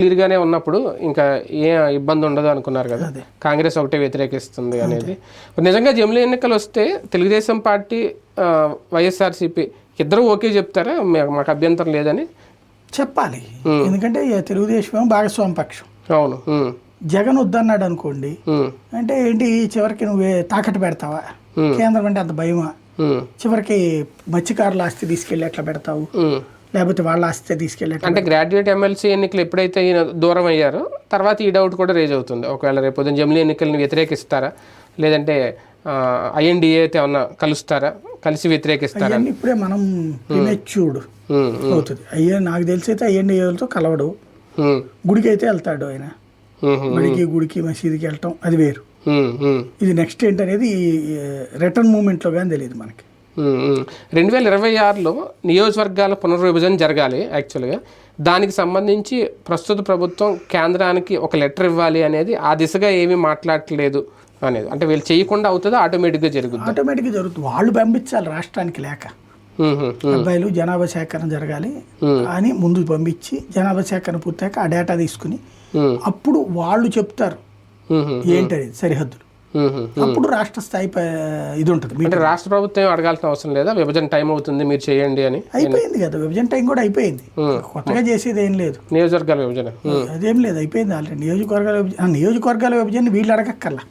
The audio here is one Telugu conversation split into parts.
క్లియర్గానే ఉన్నప్పుడు ఇంకా ఏ ఇబ్బంది ఉండదు అనుకున్నారు కదా. అదే. కాంగ్రెస్ ఒకటే వ్యతిరేకిస్తుంది అనేది. నిజంగా జమిలీ ఎన్నికలు వస్తే తెలుగుదేశం పార్టీ వైఎస్ఆర్సీపీ ఇద్దరు ఓకే చెప్తారా? మాకు అభ్యంతరం లేదని? చెప్పాలి. ఎందుకంటే తెలుగుదేశం భాగస్వామి పక్షం. అవును. జగన్ వద్దన్నాడు అనుకోండి అంటే ఏంటి చివరికి నువ్వే తాకట్టు పెడతావా? కేంద్రం అంటే అంత భయమా? చివరికి మత్స్యకారుల ఆస్తి తీసుకెళ్ళి ఎట్లా పెడతావు. లేకపోతే వాళ్ళ ఆస్తి తీసుకెళ్ళి ఎట్లా అంటే గ్రాడ్యుయేట్ ఎమ్మెల్సీ ఎన్నికలు ఎప్పుడైతే ఈయన దూరం అయ్యారో తర్వాత ఈ డౌట్ కూడా రేజ్ అవుతుంది. ఒకవేళ రేపు పొద్దున్న జమిలీ ఎన్నికల్ని వ్యతిరేకిస్తారా? లేదంటే ఐఎన్డిఏ అయితే ఏమన్నా కలుస్తారా? కలిసి వ్యతిరేకిస్తారా? ఇప్పుడే మనం ఉమ్, అవుతుంది. అయ్యే నాకు తెలిసి అయితే ఏళ్ళతో కలవడు. గుడికి అయితే వెళ్తాడు ఆయన. బడికి గుడికి మసీదుకి వెళ్ళటం అది వేరు. ఇది నెక్స్ట్ ఏంటనేది రిటర్న్ మూమెంట్లో కానీ తెలియదు మనకి. రెండు వేల ఇరవై ఆరులో నియోజకవర్గాల పునర్విభజన జరగాలి యాక్చువల్గా దానికి సంబంధించి ప్రస్తుత ప్రభుత్వం కేంద్రానికి ఒక లెటర్ ఇవ్వాలి అనేది ఆ దిశగా ఏమీ మాట్లాడట్లేదు అనేది. అంటే వీళ్ళు చేయకుండా అవుతుందో? ఆటోమేటిక్గా జరుగుద్ది? ఆటోమేటిక్గా జరుగుతుంది. వాళ్ళు పంపించాలి రాష్ట్రానికి లేక. అబ్బాయిలు జనాభా సేకరణ జరగాలి అని ముందు పంపించి జనాభా సేకరణ పూర్తయ్యాక ఆ డేటా తీసుకుని అప్పుడు వాళ్ళు చెప్తారు. ఏంటది సరిహద్దులు. అప్పుడు రాష్ట్ర స్థాయి ఇది ఉంటుంది అంటే రాష్ట్ర ప్రభుత్వం అడగాల్సిన అవసరం లేదా? విభజన టైం అవుతుంది మీరు చేయండి అని. అయిపోయింది కదా విభజన టైం కూడా అయిపోయింది. కొత్తగా చేసేది ఏం లేదు. నియోజకవర్గాల విభజన. అదేం లేదు అయిపోయింది ఆల్రెడీ. నియోజకవర్గాల విభజన నియోజకవర్గాల విభజన వీళ్ళు అడగక్కర్లా.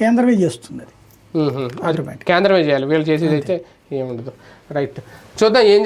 కేంద్రమే చేస్తుంది అది కేంద్రమే చేయాలి. వీళ్ళు చేసేది అయితే ఏముండదు. రైట్. చూద్దాం ఏం